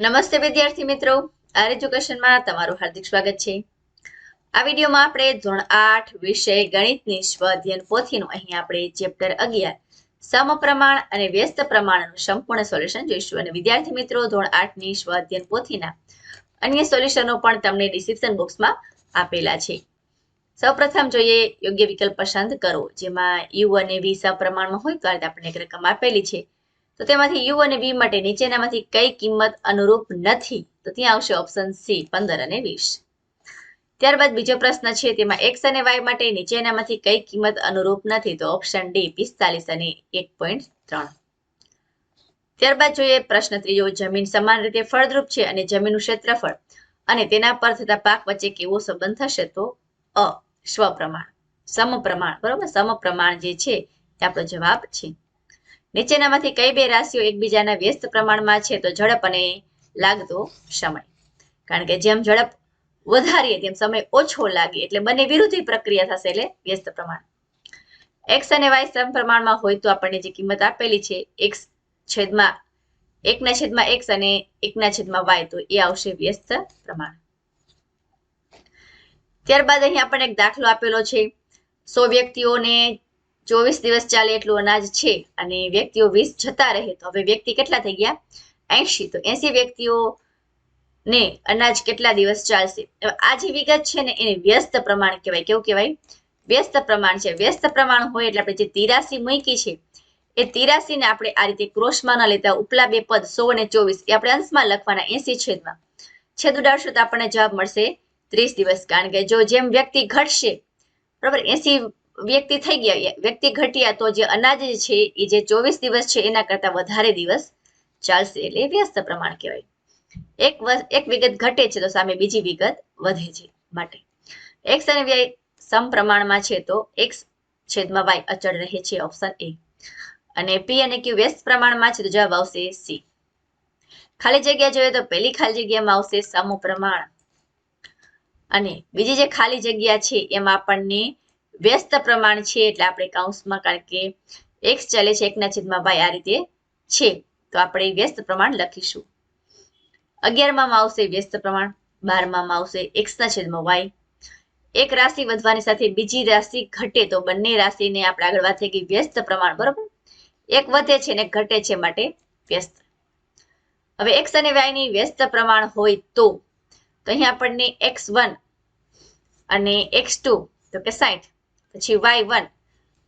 નમસ્તે વિદ્યાર્થી મિત્રો. આર એજ્યુકેશનમાં તમારું હાર્દિક સ્વાગત છે. આ વિડીયોમાં આપણે ધોરણ આઠ વિષય ગણિતની સ્વઅધ્યયન પોથીનું અહીં આપણે ચેપ્ટર અગિયાર સમપ્રમાણ અને વ્યસ્ત પ્રમાણનું સંપૂર્ણ સોલ્યુશન જોઈશું. અને વિદ્યાર્થી મિત્રો, ધોરણ આઠની સ્વઅધ્યયન પોથીના અન્ય સોલ્યુશનો પણ તમને ડિસ્ક્રિપ્શન બોક્સમાં આપેલા છે. સૌપ્રથમ જોઈએ યોગ્ય વિકલ્પ પસંદ કરો, જેમાં યુ અને વી સપ્રમાણમાં હોય, તો આપણને એક રકમ આપેલી છે. તો તેમાંથી યુ અને બી માટે નીચેનામાંથી કઈ કિંમત અનુરૂપ નથી? તો ત્યાં આવશે ઓપ્શન સી, પંદર અને વીસ. ત્યારબાદ બીજો પ્રશ્ન છે, તેમાં એક્સ અને વાય માટે નીચેનામાંથી કઈ કિંમત અનુરૂપ નથી? તો ઓપ્શન ડી, પિસ્તાલીસ અને એક પોઈન્ટ ત્રણ. ત્યારબાદ જોઈએ પ્રશ્ન ત્રીજો, જમીન સમાન રીતે ફળદ્રુપ છે અને જમીનનું ક્ષેત્રફળ અને તેના પર થતા પાક વચ્ચે કેવો સંબંધ થશે? તો અ, સ્વપ્રમાણ. સમપ્રમાણ. બરોબર? સમપ્રમાણ જે છે, તે આપણો જવાબ છે. નીચેનામાંથી કઈ બે રાશિઓ એકબીજાના વ્યસ્ત પ્રમાણમાં છે તો ઝડપ અને લાગતો સમય. કારણ કે જેમ ઝડપ વધારીએ તેમ સમય ઓછો લાગે એટલે બંને વિરુદ્ધ પ્રક્રિયા થશે એટલે વ્યસ્ત પ્રમાણ. એક્સ અને વાય સમપ્રમાણમાં હોય તો આપણને જે કિંમત આપેલી છે એક્સ છેદમાં એકના છેદમાં એક્સ અને એકના છેદમાં વાય તો એ આવશે વ્યસ્ત પ્રમાણ. ત્યારબાદ અહીં આપણને એક દાખલો આપેલો છે. સો વ્યક્તિઓને ચોવીસ દિવસ ચાલે એટલું અનાજ છે અને વ્યક્તિઓ વીસ જતા રહે તો હવે વ્યક્તિ કેટલા થઈ ગયા? એંશી. તો એસી વ્યક્તિઓ ને અનાજ કેટલા દિવસ ચાલશે? આ જે વિગત છે ને એને વ્યસ્ત પ્રમાણ કહેવાય. કેવું કહેવાય? વ્યસ્ત પ્રમાણ છે. વ્યસ્ત પ્રમાણ હોય એટલે આપણે જે તિરાસી મૂકી છે, એ તિરાસી ને આપણે આ રીતે ક્રોશમાં ન લેતા. ઉપલા બે પદ સો અને ચોવીસ, એ આપણે અંશમાં લખવાના એસી છેદમાં. છેદ ઉડાડશું તો આપણને જવાબ મળશે ત્રીસ દિવસ. કારણ કે જો જેમ વ્યક્તિ ઘટશે, બરાબર એસી વ્યક્તિ થઈ ગયા, વ્યક્તિ ઘટ્યા તો જે અનાજ છે એ જે ચોવીસ દિવસ છે, એના કરતા વધારે દિવસ ચાલશે એટલે વ્યસ્ત પ્રમાણ કહેવાય. એક એક વિગત ઘટે છે તો સામે બીજી વિગત વધે છે માટે. એક્સ અને વાય સમપ્રમાણમાં છે તો એક્સ છેદમાં વાય અચળ રહે છે ઓપ્શન એ અને પી અને ક્યુ વ્યસ્ત પ્રમાણમાં છે તો જવાબ આવશે સી ખાલી જગ્યા જોઈએ તો પહેલી ખાલી જગ્યામાં આવશે સમપ્રમાણ. અને બીજી જે ખાલી જગ્યા છે, એમાં આપણને વ્યસ્ત પ્રમાણ છે એટલે આપણે કૌંસમાં કારણ કે એક્સ ચાલે છે, એકના છેદમાં વાય આ રીતે છે. તો આપણે વ્યસ્ત પ્રમાણ લખીશું. અગિયારમાં આવશે વ્યસ્ત પ્રમાણ, બારમાં આવશે એક્સના છેદમાં વાય. એક રાશિ વધવાની સાથે બીજી રાશિ ઘટે તો બંને રાશિને આપણે આગળ વાત થઈ ગઈ વ્યસ્ત પ્રમાણ, બરોબર? એક વધે છે ને ઘટે છે માટે વ્યસ્ત. હવે એક્સ અને વાયની વ્યસ્ત પ્રમાણ હોય તો તો અહીં આપણને એક્સ વન અને એક્સ ટુ, તો કે સાઠ પછી વાય વન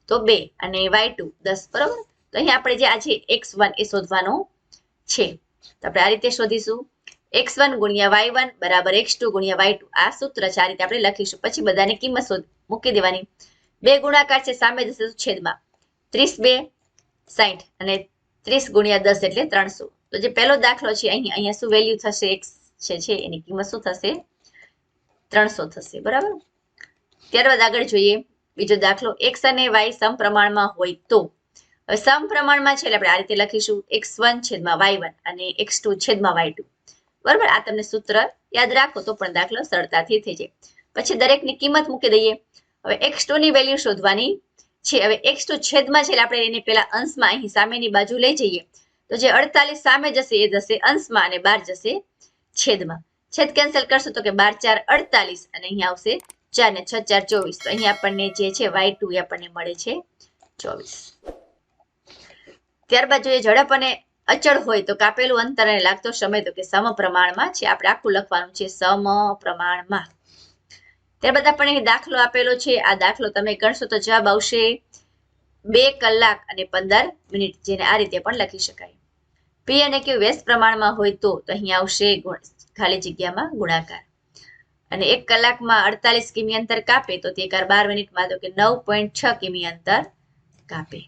તો બે અને વાય ટુ દસ, બરોબર? તો અહીં આપણે જે આજે એક્સ વન એ શોધવાનું છે. તો આપણે આ રીતે શોધીશું. એક્સ વન ગુણ્યા વાય વન બરાબર એક્સ ટુ ગુણ્યા વાય ટુ આ સૂત્ર છે, આ રીતે આપણે લખીશું. પછી બધાની કિંમત શોધ, મૂકી દેવાની. બે ગુણાકાર છે, સામે જશે છેદમાં ત્રીસ બે સાઠ અને ત્રીસ ગુણ્યા દસ એટલે ત્રણસો. તો જે પહેલો દાખલો છે અહીં અહીંયા શું વેલ્યુ થશે? એક્સ છે છે, એની કિંમત શું થશે? ત્રણસો થશે, બરાબર? ત્યારબાદ આગળ જોઈએ. બીજો દાખલો એક્સ અને વાય સમપ્રમાણમાં હોય તો. સમપ્રમાણમાં છે એટલે આપણે આ રીતે લખીશું. એક્સ વન છેદમાં વાય વન અને એક્સ ટુ છેદમાં વાય ટુ બરાબર? આ તમને સૂત્ર યાદ રાખો તો પણ દાખલો સરળતાથી થઈ જાય. પછી દરેકની કિંમત મૂકી દઈએ. હવે એક્સ ટુ ની વેલ્યુ શોધવાની છે. હવે એક્સ ટુ છેદમાં છે આપણે એને પેલા અંશમાં અહીં સામેની બાજુ લઈ જઈએ. તો જે અડતાલીસ સામે જશે એ જશે અંશમાં અને બાર જશે છેદમાં. છેદ કેન્સલ કરશું તો કે બાર ચાર અડતાલીસ અને અહીંયા આવશે ચાર ને છ, ચાર, ચોવીસ. તો અહીંયા આપણને જે છે વાય ટુ એ આપણને મળે છે, ચોવીસ. ત્યારબાદ જોઈએ ઝડપ અને અચળ હોય તો કાપેલું અંતર અને લાગતો સમય તો કે સમપ્રમાણમાં છે, આપણે આખું લખવાનું છે સમપ્રમાણમાં ત્યારબાદ આપણને દાખલો આપેલો છે, આ દાખલો તમે ગણશો તો જવાબ આવશે બે કલાક અને પંદર મિનિટ, જેને આ રીતે પણ લખી શકાય. પી અને ક્યુ વ્યસ્ત પ્રમાણમાં હોય તો અહીં આવશે ખાલી જગ્યામાં ગુણાકાર. અને એક કલાકમાં અડતાલીસ કિમી અંતર કાપે, તો તે કાર બાર મિનિટમાં તો કે નવ પોઈન્ટ છ કિમી અંતર કાપે.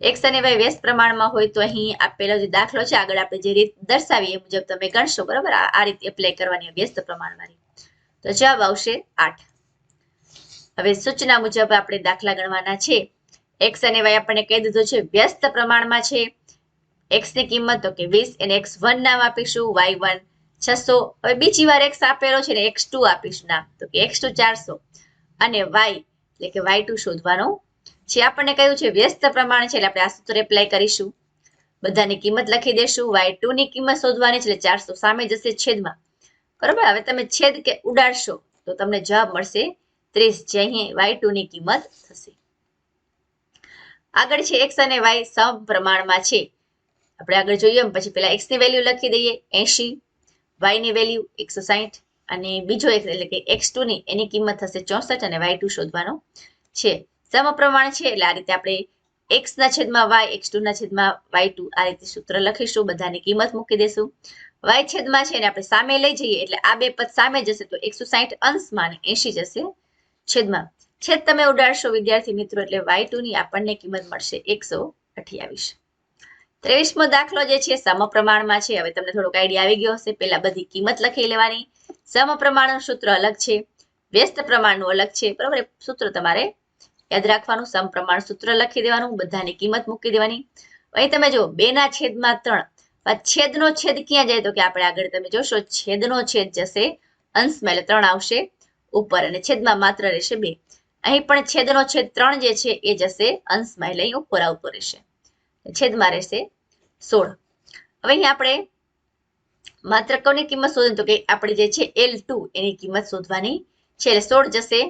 એક્સ અને વાય વ્યસ્ત પ્રમાણમાં હોય તો અહીં આપેલો જે દાખલો છે, આગળ આપણે જે રીત દર્શાવીએ એ મુજબ તમે ગણશો, બરાબર? આ રીતે એપ્લાય કરવાની વ્યસ્ત પ્રમાણવાળી. તો જવાબ આવશે આઠ. હવે સૂચના મુજબ આપણે દાખલા ગણવાના છે. એક્સ અને વાય આપણને કહી દીધું છે, વ્યસ્ત પ્રમાણમાં છે. એક્સની કિંમત તો કે વીસ, એને એક્સ વન નામ આપીશું વાય વન છસો, હવે બીજી વાર એક્સ આપેલો છે ને એક્સ ટુ આપીશું નામ. તો કે એક્સ ટુ ચારસો. અને વાય એટલે કે વાય ટુ શોધવાનો. છે આપણને કહ્યું છે વ્યસ્ત પ્રમાણ છે, એટલે આપણે આ સૂત્ર એપ્લાય કરીશું. બધાની કિંમત લખી દેશું. વાય ટુ ની કિંમત શોધવાની છે, એટલે ચારસો સામે જશે છેદમાં. બરાબર? હવે તમે છેદ કે ઉડાડશો, તો તમને જવાબ મળશે ત્રીસ, જે અહીં વાય ટુ ની કિંમત થશે. આગળ છે એક્સ અને વાય સમ પ્રમાણમાં છે. આપણે આગળ જોઈએ પછી પેલા એક્સની વેલ્યુ લખી દઈએ એસી વાયની વેલ્યુ એકસો સાહીઠ અને બીજો એક એટલે કે એક્સ ટુ ની એની કિંમત થશે ચોસઠ અને વાય ટુ શોધવાનો છે. સમપ્રમાણ છે એટલે આ રીતે આપણે એક્સ ના છેદમાં વાય એક્સ ટુ ના છેદમાં વાય ટુ આ રીતે સૂત્ર લખીશું, બધાની કિંમત મૂકી દેશું. વાય છેદમાં છે ને આપણે સામે લઈ જઈએ એટલે આ બે પદ સામે જશે તો એકસો સાહીઠ અંશમાં અને એસી જશે છેદમાં. છેદ તમે ઉડાડશો વિદ્યાર્થી મિત્રો એટલે વાય ટુ ની આપણને કિંમત મળશે એકસો અઠ્યાવીસ. ત્રેવીસમો દાખલો જે છે, સમપ્રમાણમાં છે. હવે તમને થોડોક આઈડિયા આવી ગયો હશે. પેલા બધી કિંમત લખી લેવાની. સમપ્રમાણનું સૂત્ર અલગ છે. વ્યસ્ત પ્રમાણનું અલગ છે. બરાબર? સૂત્ર તમારે યાદ રાખવાનું. સમપ્રમાણ સૂત્ર લખી દેવાનું. બધાની કિંમત મૂકી દેવાની. અહીં તમે જો બે ના છેદમાં ત્રણ. છેદનો છેદ ક્યાં જાય? તો કે આપણે આગળ તમે જોશો, છેદનો છેદ જશે અંશમાં એટલે ત્રણ આવશે ઉપર અને છેદમાં માત્ર રહેશે બે. અહીં પણ છેદનો છેદ ત્રણ જે છે, એ જશે અંશમાં એટલે અહીં ઉપર રહેશે. છેદમાં રહેશે સોળ. હવે અહીં આપણે માત્ર કોની કિંમત શોધવી તો કે આપણે જે છે એલ ટુ એની કિંમત શોધવાની છે. એટલે સોળ જશે,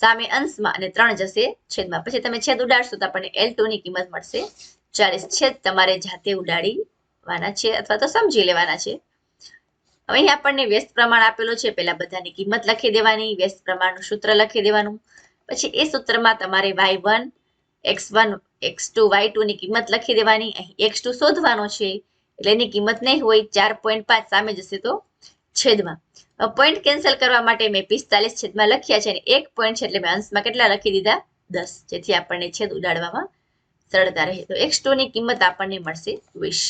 સામે અંશમાં અને ત્રણ જશે છેદમાં. પછી તમે છેદ ઉડાડશો તો આપણને એલ ટુ ની કિંમત મળશે ચાલીસ. છેદ તમારે જાતે ઉડાડીવાના છે અથવા તો સમજી લેવાના છે. હવે અહીં આપણને વ્યસ્ત પ્રમાણ આપેલો છે. પેલા બધાની કિંમત લખી દેવાની, વ્યસ્ત પ્રમાણનું સૂત્ર લખી દેવાનું. પછી એ સૂત્રમાં તમારે Y one X one, X two, Y two ની કિંમત લખી દેવાની. અહીં એક્સ શોધવાનો છે, એટલે એની કિંમત નહીં હોય, ચાર પોઈન્ટ પાંચ સામે જશે તો છેદમાં. પોઈન્ટ કેન્સલ કરવા માટે મેં પિસ્તાલીસ છેદમાં લખ્યા છે અને એક પોઈન્ટ છે એટલે મેં અંશમાં કેટલા લખી દીધા? દસ. જેથી આપણને છેદ ઉડાડવામાં સરળતા રહે. તો એક્સ ટુની કિંમત આપણને મળશે વીસ.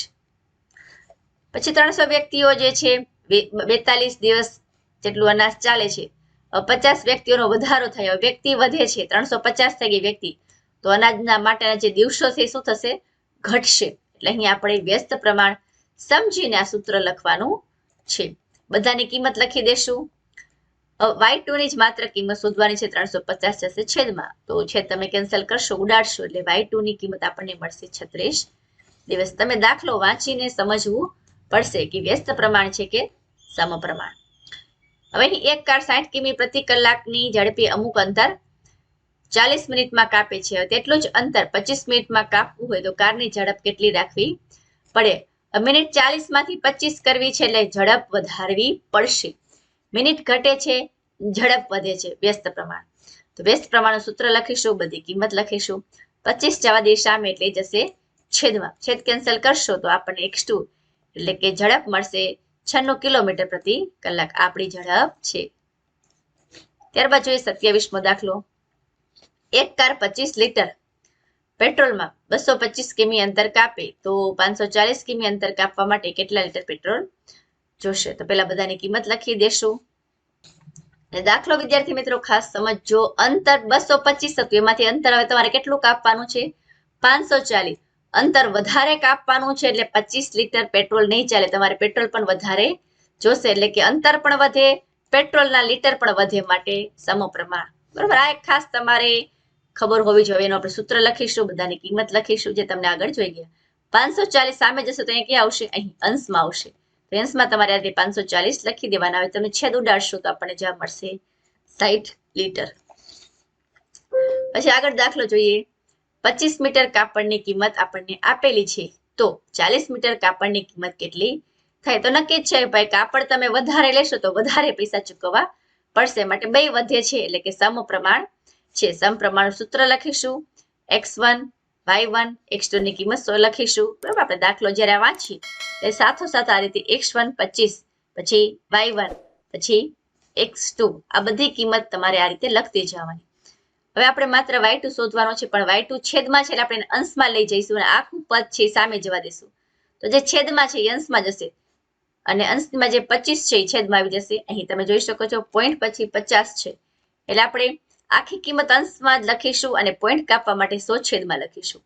પછી ત્રણસો વ્યક્તિઓ જે છે બેતાલીસ દિવસ જેટલું અનાજ ચાલે છે. પચાસ વ્યક્તિઓનો વધારો થયો. વ્યક્તિ વધે છે, ત્રણસો પચાસ થઈ ગઈ વ્યક્તિ. તો અનાજના માટેના જે દિવસો છે શું થશે? ઘટશે. એટલે અહીં આપણે વ્યસ્ત પ્રમાણ સમજીને આ સૂત્ર લખવાનું છે. બધાની કિંમત લખી દેશું. વાય ટુ ની જ માત્ર કિંમત શોધવાની છે, ત્રણસો પચાસ જશે છેદમાં. તો છેદ તમે કેન્સલ કરશો, ઉડાડશો, એટલે વાય ટુ ની કિંમત આપણને મળશે છત્રીસ. દિવસ તમે દાખલો વાંચીને સમજવું પડશે કે વ્યસ્ત પ્રમાણ છે કે સમપ્રમાણ. હવે એક કાર સાઠ કિમી પ્રતિ કલાકની ઝડપે અમુક અંતર ચાલીસ મિનિટમાં કાપે છે. તેટલું જ અંતર પચીસ મિનિટમાં કાપવું હોય તો કારની ઝડપ કેટલી રાખવી પડે? મિનિટ ચાલીસમાંથી પચીસ કરવી છે એટલે ઝડપ વધારવી પડશે. મિનિટ ઘટે છે, ઝડપ વધે છે. વ્યસ્ત પ્રમાણ. તો વ્યસ્ત પ્રમાણનું સૂત્ર લખીશું, બધી કિંમત લખીશું. પચીસ જવા દે સામે એટલે જશે છેદમાં. છેદ કેન્સલ કરશો તો આપણને એક્સ ટુ એટલે કે ઝડપ મળશે છન્નું કિલોમીટર પ્રતિ કલાક. આપણી ઝડપ છે. ત્યારબાદ જોઈએ સત્યાવીસમો દાખલો. એક કાર પચીસ લીટર પેટ્રોલમાં બસો પચીસ કિમી અંતર કાપે, તો પાંચસો ચાલીસ કિમી અંતર કાપવા માટે કેટલા લીટર પેટ્રોલ જોશે? તો પેલા બધાની કિંમત લખી દેશું. દાખલો, વિદ્યાર્થી મિત્રો, ખાસ સમજજો. અંતર બસો પચીસ હતું, એમાંથી અંતર હવે તમારે કેટલું કાપવાનું છે? પાંચસો ચાલીસ. અંતર વધારે કાપવાનું છે, એટલે પચીસ લીટર પેટ્રોલ નહીં ચાલે. તમારે પેટ્રોલ પણ વધારે જોશે, એટલે કે અંતર પણ વધે, પેટ્રોલના લીટર પણ વધે માટે સમપ્રમાણ. બરોબર? આ એક ખાસ તમારે ખબર હોવી જોઈએ. એનું આપણે સૂત્ર લખીશું, બધાની કિંમત લખીશું જે તમને આગળ જોઈ ગયા. પાંચસો ચાલીસ સામે જશે તો અહીંયા ક્યાં આવશે? અહીં અંશમાં આવશે. તો અંશમાં તમારે આ પાંચસો ચાલીસ લખી દેવાના આવે તમે છેદ ઉડાડશો તો આપણને જવાબ મળશે સાઈઠ લીટર. પછી આગળ દાખલો જોઈએ. પચીસ મીટર કાપડની કિંમત આપણને આપેલી છે. તો ચાલીસ મીટર કાપડની કિંમત કેટલી થાય? તો નક્કી જ છે ભાઈ કાપડ તમે વધારે લેશો તો વધારે પૈસા ચૂકવવા પડશે. માટે બે વધે છે. એટલે કે સમપ્રમાણ છે સમપ્રમાણ સૂત્ર લખીશું. X one Y one, X two ની કિંમત સો લખીશું. બરાબર, આપણે દાખલો જ્યારે વાંચીએ એ સાથોસાથ આ રીતે એક્સ વન પચીસ, પછી વાય વન, પછી એક્સ ટુ, આ બધી કિંમત તમારે આ રીતે લખતી જવાની. હવે આપણે માત્ર વાય ટુ શોધવાનો છે, પણ વાય ટુ છેદમાં છે એટલે આપણે અંશમાં લઈ જઈશું અને આખું પદ છે સામે જવા દઈશું તો જે છેદમાં છે એ અંશમાં જશે. અને અંશમાં જે પચીસ છે એ છેદમાં આવી જશે. અહીં તમે જોઈ શકો છો પોઈન્ટ પછી પચાસ છે. એટલે આપણે આખી કિંમત અંશમાં જ લખીશું અને પોઈન્ટ કાપવા માટે સો છેદમાં લખીશું.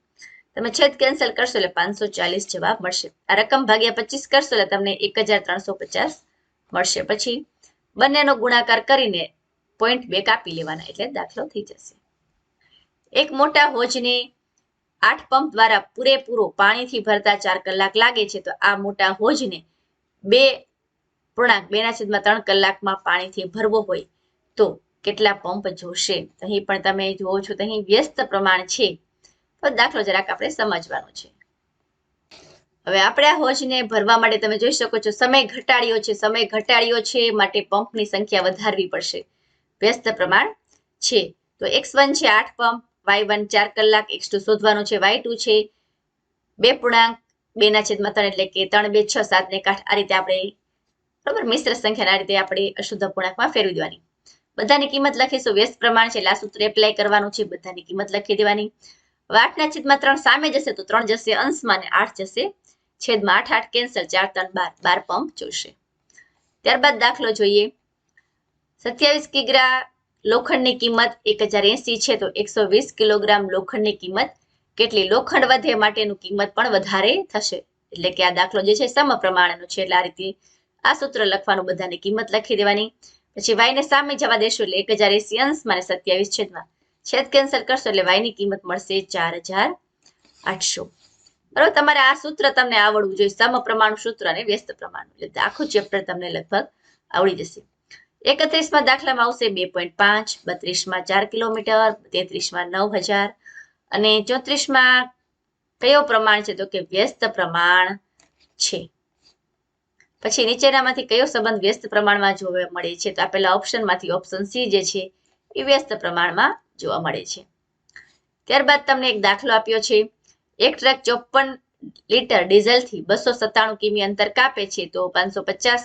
તમે છેદ કેન્સલ કરશો એટલે પાંચસો ચાલીસ જવાબ મળશે. આ રકમ ભાગ્યા પચીસ કરશો એટલે તમને એક મળશે. પછી બંનેનો ગુણાકાર કરીને પોઈન્ટ બે કાપી લેવાના એટલે દાખલો થઈ જશે. એક મોટા હોજને આઠ પંપ દ્વારા પૂરેપૂરો પાણીથી ભરતા ચાર કલાક લાગે છે તો આ મોટા હોજને બે પૂર્ણાંક, બેના છેદમાં ત્રણ કલાકમાં પાણીથી ભરવો હોય તો કેટલા પંપ જોશે? અહીં પણ તમે જુઓ છો તો અહીં વ્યસ્ત પ્રમાણ છે. તો દાખલો જરાક આપણે સમજવાનો છે. હવે આપણે આ હોજને ભરવા માટે તમે જોઈ શકો છો, સમય ઘટાડ્યો છે, સમય ઘટાડ્યો છે માટે પંપની સંખ્યા વધારવી પડશે. વ્યસ્ત પ્રમાણ છે. તો એક્સ વન છે આઠ પંપ, વાય વન ચાર કલાક, એક્સ શોધવાનું છે, વાય ટુ છે બે પૂર્ણાંક બે ના છેદમાં ત્રણ એટલે કે ત્રણ, બે, છ, સાત ને કાઠ આ રીતે આપણે, બરોબર? મિશ્ર સંખ્યાના રીતે આપણે અશુદ્ધ પૂર્ણાંકમાં ફેરવી દેવાની. બધાની કિંમત લખીશું. વ્યસ્ત પ્રમાણ છે આ સૂત્ર એપ્લાય કરવાનું છે, બધાની કિંમત લખી દેવાની. હવે આઠના છેદમાં ત્રણ સામે જશે તો ત્રણ જશે અંશમાં અને આઠ જશે. છેદમાં આઠ આઠ કેન્સલ ચાર, ત્રણ, બાર. બાર પંપ જોશે. ત્યારબાદ દાખલો જોઈએ. સત્યાવીસ કિગ્રા લોખંડની કિંમત એક હજાર એસી છે તો એકસો વીસ કિલોગ્રામ લોખંડની કિંમત કેટલી? લોખંડ વધે માટેનું કિંમત પણ વધારે થશે. એટલે કે આ દાખલો જે છે સમપ્રમાણનો છે. એટલે આ રીતે આ સૂત્ર લખવાનું બધાની કિંમત લખી દેવાની. પછી વાયને સામે જવા દેશો, એટલે એક હજાર એસી અંશમાં સત્યાવીસ છેદમાં. છેદ કેન્સલ કરશો એટલે વાયની કિંમત મળશે ચાર હજાર આઠસો. બરોબર, તમારે આ સૂત્ર તમને આવડવું જોઈએ સમપ્રમાણ સૂત્ર અને વ્યસ્ત પ્રમાણ એટલે આખું ચેપ્ટર તમને લગભગ આવડી જશે. એકત્રીસમાં દાખલામાં આવશે બે પોઈન્ટ પાંચ, બત્રીસમાં ચાર કિલોમીટર, તેત્રીસમાં નવ હજાર અને ચોત્રીસમાં કયો પ્રમાણ છે? તો કે વ્યસ્ત પ્રમાણ છે. પછી નીચેનામાંથી કયો સંબંધ વ્યસ્ત પ્રમાણમાં જોવા મળે છે? તો આપેલા ઓપ્શનમાંથી ઓપ્શન સી જે છે, એ વ્યસ્ત પ્રમાણમાં જોવા મળે છે. ત્યારબાદ તમને એક દાખલો આપ્યો છે. એક ટ્રક ચોપન લીટર ડીઝલથી બસો સત્તાણું કિમી અંતર કાપે છે. તો પાંચસો પચાસ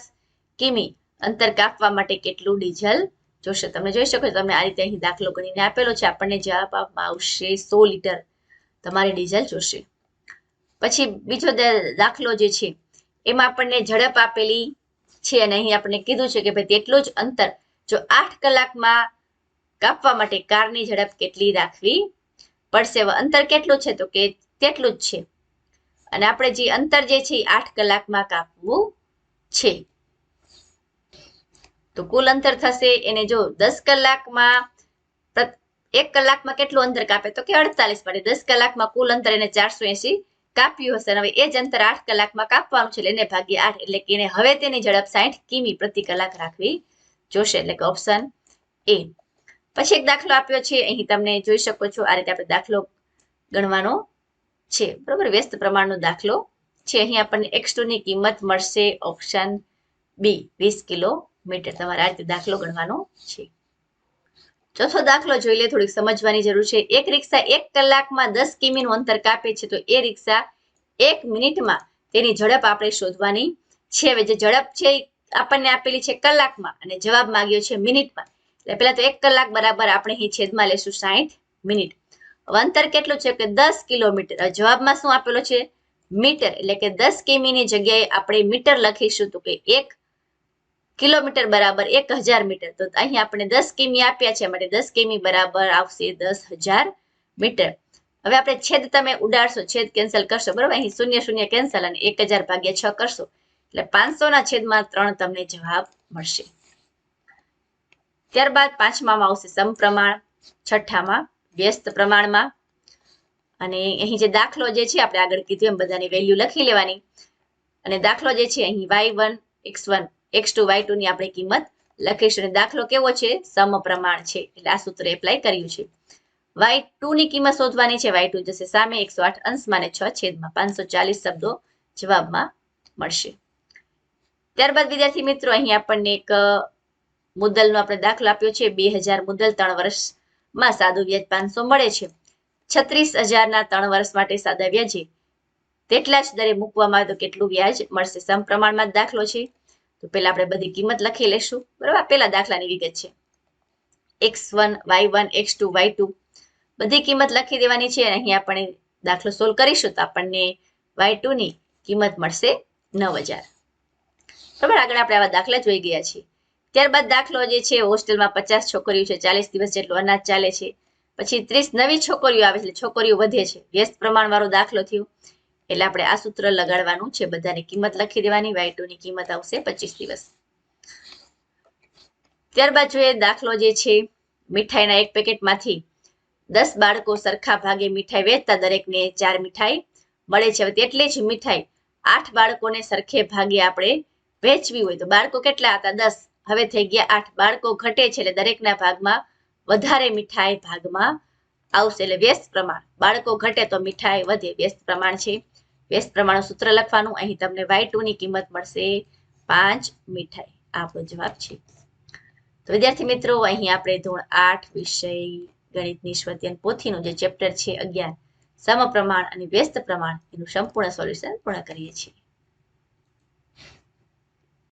કિમી અંતર કાપવા માટે કેટલું ડીઝલ જોશે? તમે જોઈ શકો તમે આ રીતે અહીં દાખલો ગણીને આપેલો છે. આપણને જવાબ આપવામાં આવશે સો લીટર તમારે ડીઝલ જોશે. પછી બીજો દાખલો જે છે એમાં આપણને ઝડપ આપેલી છે અને અહીં આપણને કીધું છે કે ભાઈ તેટલું જ અંતર જો આઠ કલાકમાં કાપવા માટે કારની ઝડપ કેટલી રાખવી પડશે? અંતર કેટલું છે? તો કે તેટલું જ છે. અને આપણે જે અંતર જે છે આઠ કલાકમાં કાપવું છે. તો કુલ અંતર થશે એને જો દસ કલાકમાં એક કલાકમાં કેટલું અંતર કાપે? તો કે અડતાલીસ માટે દસ કલાકમાં કુલ અંતર એને ચારસો એસી કાપ્યું હશે હવે એ જ અંતર આઠ કલાકમાં કાપવાનું છે એને ભાગ્ય આઠ. એટલે કે એને હવે તેની ઝડપ સાઠ કિમી પ્રતિ કલાક રાખવી જોશે. એટલે કે ઓપ્શન એ પછી એક દાખલો આપ્યો છે. અહીં તમને જોઈ શકો છો આ રીતે આપણે દાખલો ગણવાનો છે. બરોબર? વ્યસ્ત પ્રમાણનો દાખલો છે. અહીં આપણને એક્સની કિંમત મળશે ઓપ્શન બી વીસ કિલોમીટર. તમારે આ રીતે દાખલો ગણવાનો છે. ચોથો દાખલો જોઈ લે, થોડીક સમજવાની જરૂર છે. એક રિક્ષા એક કલાકમાં દસ કિમીનું અંતર કાપે છે, તો એ રિક્ષા એક મિનિટમાં તેની ઝડપ આપણે શોધવાની છે. હવે જે ઝડપ છે આપણને આપેલી છે કલાકમાં, અને જવાબ માંગ્યો છે મિનિટમાં. એટલે પેલા તો એક કલાક બરાબર આપણે અહીં છેદમાં લેશું સાહીઠ મિનિટ. અંતર કેટલું છે? કે દસ કિલોમીટર. જવાબમાં શું આપેલો છે? મીટર. એટલે કે દસ કિમીની જગ્યાએ આપણે મીટર લખીશું તો કે એક કિલોમીટર બરાબર એક હજાર મીટર. તો અહીં આપણે દસ કિમી આપ્યા છે માટે દસ કિમી બરાબર આવશે દસ હજાર મીટર. હવે આપણે છેદ તમે ઉડાડશો, છેદ કેન્સલ કરશો, બરાબર? અહીં શૂન્ય શૂન્ય કેન્સલ અને એક હજાર ભાગ્યા છ કરશો. એટલે પાંચસો ના છેદમાં ત્રણ તમને જવાબ મળશે. ત્યારબાદ પાંચમામાં આવશે સમપ્રમાણ, છઠ્ઠામાં વ્યસ્ત પ્રમાણમાં. અને અહીં જે દાખલો જે છે, આપણે આગળ કીધું એમ બધાની વેલ્યુ લખી લેવાની. અને દાખલો જે છે, અહીં Y one X one X two Y two ની આપણે કિંમત લખીશું અને દાખલો કેવો છે? સમપ્રમાણ છે. એટલે આ સૂત્ર એપ્લાય કર્યું છે. વાય ટુ ની કિંમત શોધવાની છે. વાય ટુ જશે સામે એકસો આઠ અંશમાં ને છ છેદમાં પાંચસો ચાલીસ શબ્દો જવાબમાં મળશે. ત્યારબાદ વિદ્યાર્થી મિત્રો, અહીં આપણને એક મુદ્દલનો આપણે દાખલો આપ્યો છે. બે હજાર મુદ્દલ ત્રણ વર્ષમાં સાદું વ્યાજ પાંચસો મળે છે. છત્રીસ હજારના ત્રણ વર્ષ માટે સાદા વ્યાજે તેટલા જ દરે મૂકવામાં આવે તો કેટલું વ્યાજ મળશે? સમપ્રમાણમાં દાખલો છે. તો પહેલા આપણે બધી કિંમત લખી લેશું. બરાબર? પહેલા દાખલાની વિગત છે. X one Y one X two Y two બધી કિંમત લખી દેવાની છે અને અહીં આપણે દાખલો સોલ્વ કરીશું તો આપણને વાય ટુ ની કિંમત મળશે નવ હજાર. બરાબર? આગળ આપણે આવા દાખલા જોઈ ગયા છીએ. ત્યારબાદ દાખલો જે છે, હોસ્ટેલમાં પચાસ છોકરીઓ છે, ચાલીસ દિવસ જેટલું અનાજ ચાલે છે. પછી ત્રીસ નવી છોકરીઓ આવે છે છોકરીઓ વધે છે. વ્યસ્ત પ્રમાણ વાળો દાખલો થયો. એટલે આપણે આ સૂત્ર લગાડવાનું છે બધાની. કિંમત લખી દેવાની વાયની કિંમત આવશે પચીસ દિવસ. ત્યારબાદ જોઈએ દાખલો જે છે, મીઠાઈના એક પેકેટમાંથી દસ બાળકો સરખા ભાગે મીઠાઈ વેચતા, દરેકને ચાર મીઠાઈ મળે છે. હવે તેટલી જ મીઠાઈ આઠ બાળકોને સરખે ભાગે આપણે વેચવી હોય તો બાળકો કેટલા હતા? દસ. હવે થઈ ગયા આઠ. બાળકો ઘટે છે એટલે દરેકના ભાગમાં વધારે મીઠાઈ ભાગમાં આવશે. એટલે વ્યસ્ત પ્રમાણ. બાળકો ઘટે તો મીઠાઈ વધે. વ્યસ્ત પ્રમાણ છે. વ્યસ્ત પ્રમાણનું સૂત્ર લખવાનું. અહીં તમને વાયની કિંમત મળશે પાંચ મીઠાઈ. આપણો જવાબ છે. તો વિદ્યાર્થી મિત્રો, અહીં આપણે ધોરણ આઠ વિષય ગણિતની સ્વત્યન પોથીનું જે ચેપ્ટર છે અગિયાર, સમપ્રમાણ અને વ્યસ્ત પ્રમાણ, એનું સંપૂર્ણ સોલ્યુશન પૂર્ણ કરીએ છીએ.